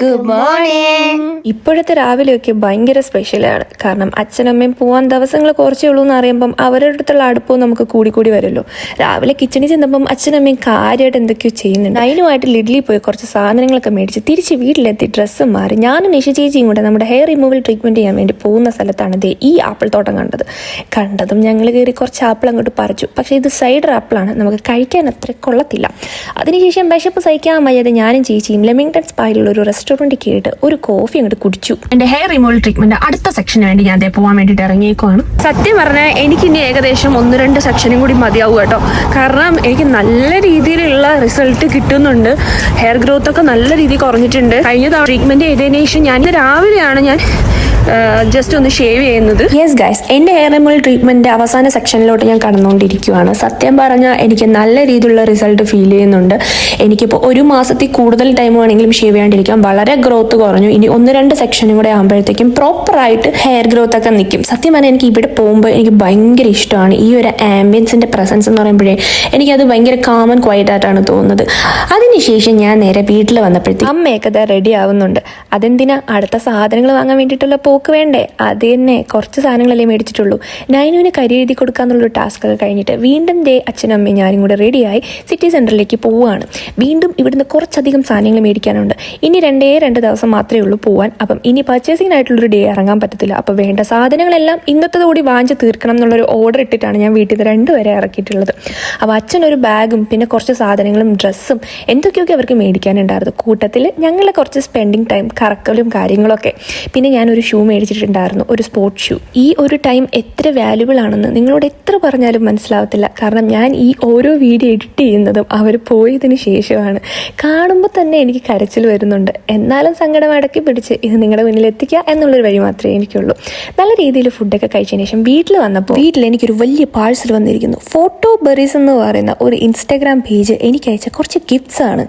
Good morning ഇപ്പോഴത്തെ രാവിലെയൊക്കെ ഭയങ്കര സ്പെഷ്യലാണ് കാരണം അച്ഛനമ്മയും പോവാൻ ദിവസങ്ങൾ കുറച്ചേ ഉള്ളൂ എന്ന് അറിയുമ്പം അവരുടെ അടുത്തുള്ള അടുപ്പവും നമുക്ക് കൂടി കൂടി വരുമല്ലോ. രാവിലെ കിച്ചണിൽ ചെന്നപ്പം അച്ഛനമ്മയും കാര്യമായിട്ട് എന്തൊക്കെയോ ചെയ്യുന്നുണ്ട്. അതിനുമായിട്ട് ലിഡ്ലി പോയി കുറച്ച് സാധനങ്ങളൊക്കെ മേടിച്ച് തിരിച്ച് വീട്ടിലെത്തി ഡ്രസ്സ് മാറി. ഞാനും നിഷ ചേച്ചിയും കൂടെ നമ്മുടെ ഹെയർ റിമൂവൽ ട്രീറ്റ്മെന്റ് ചെയ്യാൻ വേണ്ടി പോകുന്ന സ്ഥലത്താണ് ദേ ഈ ആപ്പിൾ തോട്ടം കണ്ടത്. കണ്ടതും ഞങ്ങൾ കയറി കുറച്ച് ആപ്പിൾ അങ്ങോട്ട് പറിച്ചു. പക്ഷേ ഇത് സൈഡർ ആപ്പിളാണ് നമുക്ക് കഴിക്കാൻ അത്ര കൊള്ളത്തില്ല. അതിനുശേഷം വിശപ്പ് സഹിക്കാൻ വയ്യാതെ ഞാനും ചേച്ചിയും ലെമിങ്ടൺ സ്പായിലുള്ള ഒരു റെസ്റ്റോറന്റിൽ കയറിയിട്ട് ഒരു കോഫി അങ്ങോട്ട് കുടിച്ചു. എന്റെ ഹെയർ റിമൂവൽ ട്രീറ്റ്മെന്റ് അടുത്ത സെക്ഷന് വേണ്ടി ഞാൻ ദേ പോകാൻ വേണ്ടിയിട്ട് ഇറങ്ങിയേക്കുവാണ്. സത്യം പറഞ്ഞാൽ എനിക്ക് ഇനി ഏകദേശം ഒന്ന് രണ്ട് സെക്ഷനും കൂടി മതിയാവും കേട്ടോ. കാരണം എനിക്ക് നല്ല രീതിയിലുള്ള റിസൾട്ട് കിട്ടുന്നുണ്ട്. ഹെയർ ഗ്രോത്ത് ഒക്കെ നല്ല രീതിയിൽ കുറഞ്ഞിട്ടുണ്ട്. കഴിഞ്ഞ തവണ ട്രീറ്റ്മെന്റ് ചെയ്തതിനു ശേഷം ഞാൻ രാവിലെയാണ് ഞാൻ ജസ്റ്റ് ഒന്ന് ഷേവ് ചെയ്യുന്നത്. യെസ് ഗൈസ് എന്റെ ഹെയർ റിമൂവൽ ട്രീറ്റ്മെന്റ് അവസാന സെക്ഷനിലോട്ട് ഞാൻ കടന്നുകൊണ്ടിരിക്കുകയാണ് സത്യം പറഞ്ഞാൽ എനിക്ക് നല്ല രീതിയിലുള്ള റിസൾട്ട് ഫീൽ ചെയ്യുന്നുണ്ട്. എനിക്കിപ്പോൾ ഒരു മാസത്തിൽ കൂടുതൽ ടൈം വേണമെങ്കിലും ഷേവ് ചെയ്യാണ്ടിരിക്കാം. വളരെ ഗ്രോത്ത് കുറഞ്ഞു. ഇനി ഒന്ന് രണ്ട് സെക്ഷനും കൂടെ ആകുമ്പോഴത്തേക്കും പ്രോപ്പറായിട്ട് ഹെയർ ഗ്രോത്ത് ഒക്കെ നിൽക്കും. സത്യം പറഞ്ഞാൽ എനിക്ക് ഇവിടെ പോകുമ്പോൾ എനിക്ക് ഭയങ്കര ഇഷ്ടമാണ് ഈ ഒരു ആംബിയൻസിന്റെ പ്രസൻസ് എന്ന് പറയുമ്പോഴേ. എനിക്കത് ഭയങ്കര കാമൻ ക്വയറ്റ് ആയിട്ടാണ് തോന്നുന്നത്. അതിനുശേഷം ഞാൻ നേരെ വീട്ടിൽ വന്നപ്പോഴത്തേക്കും അമ്മയൊക്കെ റെഡി ആവുന്നുണ്ട്. അതെന്തിനാ? അടുത്ത സാധനങ്ങൾ വാങ്ങാൻ വേണ്ടിയിട്ടുള്ള പോക്ക് വേണ്ടേ? അത് തന്നെ. കുറച്ച് സാധനങ്ങളല്ലേ മേടിച്ചിട്ടുള്ളൂ. നൈനുവിന് കരി എഴുതി കൊടുക്കാന്നുള്ളൊരു ടാസ്ക് ഒക്കെ കഴിഞ്ഞിട്ട് വീണ്ടും ദേ അച്ഛനും അമ്മയും ഞാനും കൂടെ റെഡിയായി സിറ്റി സെന്ററിലേക്ക് പോവുകയാണ്. വീണ്ടും ഇവിടുന്ന് കുറച്ചധികം സാധനങ്ങൾ മേടിക്കാനുണ്ട്. ഇനി രണ്ടേ രണ്ട് ദിവസം മാത്രമേ ഉള്ളൂ പോവാൻ. അപ്പം ഇനി പർച്ചേസിങ്ങിനായിട്ടുള്ളൊരു ഡേ ഇറങ്ങാൻ പറ്റത്തില്ല. അപ്പോൾ വേണ്ട സാധനങ്ങളെല്ലാം ഇന്നത്തതോടി വാങ്ങിച്ച് തീർക്കണം എന്നുള്ളൊരു ഓർഡർ ഇട്ടിട്ടാണ് ഞാൻ വീട്ടിൽ നിന്ന് രണ്ടുപേരെ ഇറക്കിയിട്ടുള്ളത്. അപ്പോൾ അച്ഛനൊരു ബാഗും പിന്നെ കുറച്ച് സാധനങ്ങളും ഡ്രസ്സും എന്തൊക്കെയൊക്കെ അവർക്ക് മേടിക്കാനുണ്ടായിരുന്നു. കൂട്ടത്തിൽ ഞങ്ങളെ കുറച്ച് സ്പെൻഡിങ് ടൈം കറക്കലും കാര്യങ്ങളൊക്കെ. പിന്നെ ഞാനൊരു ഷൂ മേടിച്ചിട്ടുണ്ടായിരുന്നു ഒരു സ്പോർട്സ് ഷൂ ഈ ഒരു ടൈം എത്ര വാല്യുബിൾ ആണെന്ന് നിങ്ങളോട് എത്ര പറഞ്ഞാലും മനസ്സിലാവത്തില്ല. കാരണം ഞാൻ ഈ ഓരോ വീഡിയോ എഡിറ്റ് ചെയ്യുന്നതും അവർ പോയതിന് ശേഷമാണ്. കാണുമ്പോൾ തന്നെ എനിക്ക് കരച്ചിൽ വരുന്നുണ്ട്. എന്നാലും സങ്കടം അടക്കി പിടിച്ച് ഇത് നിങ്ങളുടെ മുന്നിൽ എത്തിക്കുക എന്നുള്ളൊരു വഴി മാത്രമേ എനിക്കുള്ളൂ. നല്ല രീതിയിൽ ഫുഡൊക്കെ കഴിച്ചതിന് ശേഷം വീട്ടിൽ വന്നപ്പോൾ വീട്ടിൽ എനിക്കൊരു വലിയ പാഴ്സൽ വന്നിരിക്കുന്നു. ഫോട്ടോ ബെറീസ് എന്ന് പറയുന്ന ഒരു ഇൻസ്റ്റാഗ്രാം പേജ് എനിക്ക് അയച്ച കുറച്ച് ഗിഫ്റ്റ്സ് ആണ്.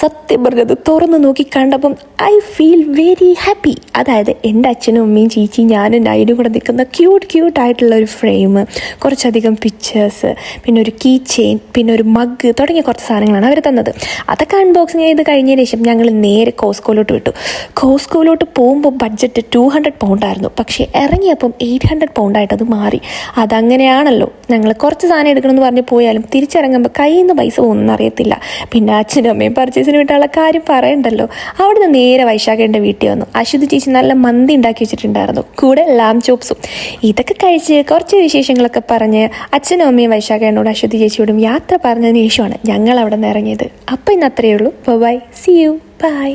സത്യം പറഞ്ഞത് തുറന്നു നോക്കി കണ്ടപ്പം ഐ ഫീൽ വെരി ഹാപ്പി അതായത് എന്റെ അച്ഛനും അമ്മയും ചീച്ചിയും ഞാനും ഡൈഡും കൂടെ നിൽക്കുന്ന ക്യൂട്ട് ക്യൂട്ട് ആയിട്ടുള്ള ഒരു ഫ്രെയിം കുറച്ചധികം പിക്ചേഴ്സ് പിന്നെ ഒരു കീ ചെയിൻ പിന്നെ ഒരു മഗ് തുടങ്ങിയ കുറച്ച് സാധനങ്ങളാണ് അവർ തന്നത്. അതൊക്കെ അൺബോക്സിങ് ചെയ്ത് കഴിഞ്ഞതിന് ശേഷം ഞങ്ങൾ നേരെ കോസ്കോയിലോട്ട് വിട്ടു. കോസ്കോയിലോട്ട് പോകുമ്പോൾ ബഡ്ജറ്റ് ടു ഹൺഡ്രഡ് പൗണ്ടായിരുന്നു പക്ഷേ ഇറങ്ങിയപ്പം എയ്റ്റ് ഹൺഡ്രഡ് പൗണ്ടായിട്ട് അത് മാറി. അതങ്ങനെയാണല്ലോ. ഞങ്ങൾ കുറച്ച് സാധനം എടുക്കണമെന്ന് പറഞ്ഞ് പോയാലും തിരിച്ചിറങ്ങുമ്പോൾ കയ്യിൽ നിന്ന് പൈസ ഒന്നും അറിയത്തില്ല. പിന്നെ അച്ഛനും അമ്മയും പർച്ചേസിന് വിട്ടുള്ള കാര്യം പറയണ്ടല്ലോ. അവിടുന്ന് നേരെ വൈശാഖേന്റെ വീട്ടിൽ വന്നു. അശ്വതി ചേച്ചി നല്ല മന്തി ഉണ്ടാക്കി വെച്ചിട്ടുണ്ടായിരുന്നു. കൂടെ ലാം ചോപ്സും ഇതൊക്കെ കഴിച്ച് കുറച്ച് വിശേഷങ്ങളൊക്കെ പറഞ്ഞ് അച്ഛനും അമ്മയും വൈശാഖേനോട് അശ്വതി ചേച്ചിയോടും യാത്ര പറഞ്ഞതിന് ശേഷമാണ് ഞങ്ങൾ അവിടെ നിന്ന് ഇറങ്ങിയത്. അപ്പോൾ ഇന്ന് അത്രയേ ഉള്ളൂ. By C U by